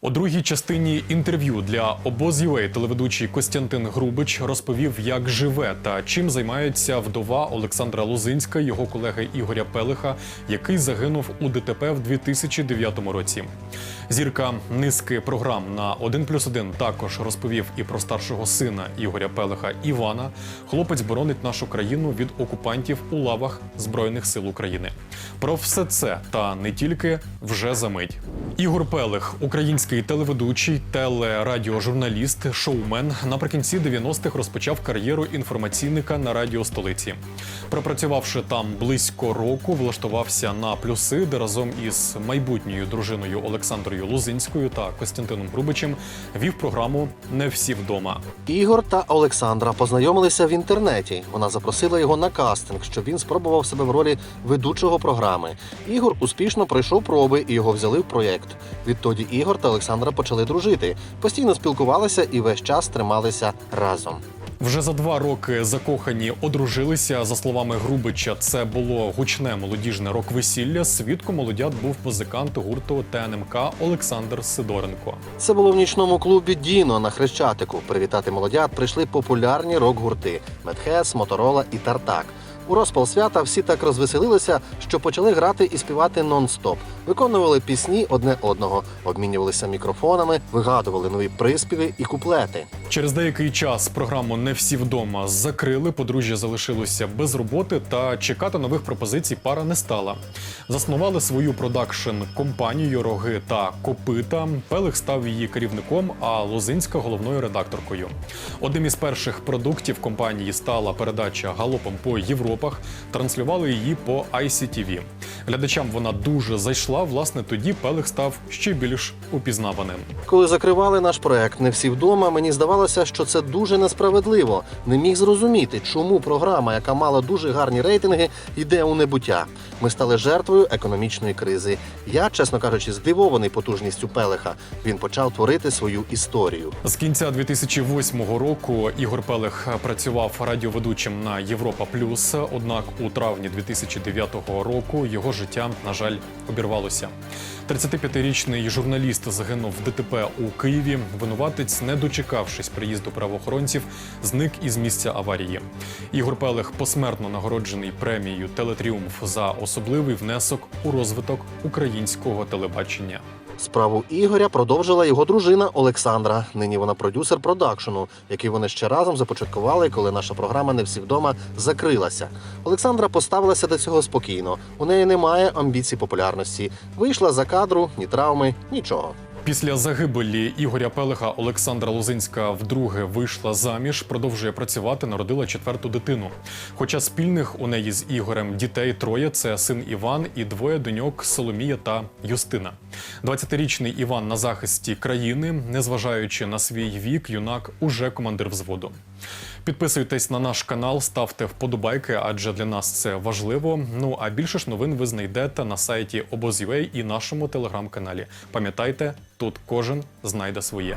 У другій частині інтерв'ю для обоз.ua телеведучий Костянтин Грубич розповів, як живе та чим займається вдова Олександра Лозинська, його колеги Ігоря Пелиха, який загинув у ДТП в 2009 році. Зірка низки програм на 1+,1 також розповів і про старшого сина Ігоря Пелиха Івана. Хлопець боронить нашу країну від окупантів у лавах Збройних сил України. Про все це та не тільки вже за мить. Ігор Пелих, український телеведучий, телерадіожурналіст, шоумен, наприкінці 90-х розпочав кар'єру інформаційника на радіо столиці. Пропрацювавши там близько року, влаштувався на плюси, де разом із майбутньою дружиною Олександрою Лузинською та Костянтином Грубичем вів програму Не всі вдома. Ігор та Олександра познайомилися в інтернеті. Вона запросила його на кастинг, щоб він спробував себе в ролі ведучого програми. Ігор успішно пройшов проби і його взяли в проєкт. Відтоді Ігор та Олександра почали дружити, постійно спілкувалися і весь час трималися разом. Вже за два роки закохані одружилися. За словами Грубича, це було гучне молодіжне рок-весілля. Свідком молодят був музикант гурту ТНМК Олександр Сидоренко. Це було в нічному клубі Діно на Хрещатику. Привітати молодят прийшли популярні рок-гурти Медхес, Моторола і Тартак. У розпал свята всі так розвеселилися, що почали грати і співати нон-стоп. Виконували пісні одне одного, обмінювалися мікрофонами, вигадували нові приспіви і куплети. Через деякий час програму Не всі вдома закрили. Подружжя залишилося без роботи та чекати нових пропозицій пара не стала. Заснували свою продакшн компанію Роги та Копита. Пелих став її керівником, а Лозинська головною редакторкою. Одним із перших продуктів компанії стала передача Галопом по Європах. Транслювали її по ICTV. Глядачам вона дуже зайшла. Власне, тоді Пелих став ще більш упізнаваним. Коли закривали наш проект не всі вдома, мені здавалося, що це дуже несправедливо. Не міг зрозуміти, чому програма, яка мала дуже гарні рейтинги, йде у небуття. Ми стали жертвою економічної кризи. Я, чесно кажучи, здивований потужністю Пелеха. Він почав творити свою історію. З кінця 2008 року Ігор Пелех працював радіоведучим на Європа Плюс. Однак у травні 2009 року його життя, на жаль, обірвалося. 35-річний журналіст загинув в ДТП у Києві. Винуватець, не дочекавшись приїзду правоохоронців, зник із місця аварії. Ігор Пелех посмертно нагороджений премією Телетріумф за особливий внесок у розвиток українського телебачення. Справу Ігоря продовжила його дружина Олександра. Нині вона продюсер продакшену, який вони ще разом започаткували, коли наша програма не всі вдома закрилася. Олександра поставилася до цього спокійно. У неї немає амбіцій популярності. Вийшла за кадру, ні травми, нічого. Після загибелі Ігоря Пелеха Олександра Лозинська вдруге вийшла заміж, продовжує працювати, народила четверту дитину. Хоча спільних у неї з Ігорем дітей троє це син Іван і двоє доньок Соломія та Юстина. 20-річний Іван на захисті країни, незважаючи на свій вік, юнак уже командир взводу. Підписуйтесь на наш канал, ставте вподобайки, адже для нас це важливо. Ну а більше ж новин ви знайдете на сайті Обоз.ua і нашому телеграм-каналі. Пам'ятайте, тут кожен знайде своє.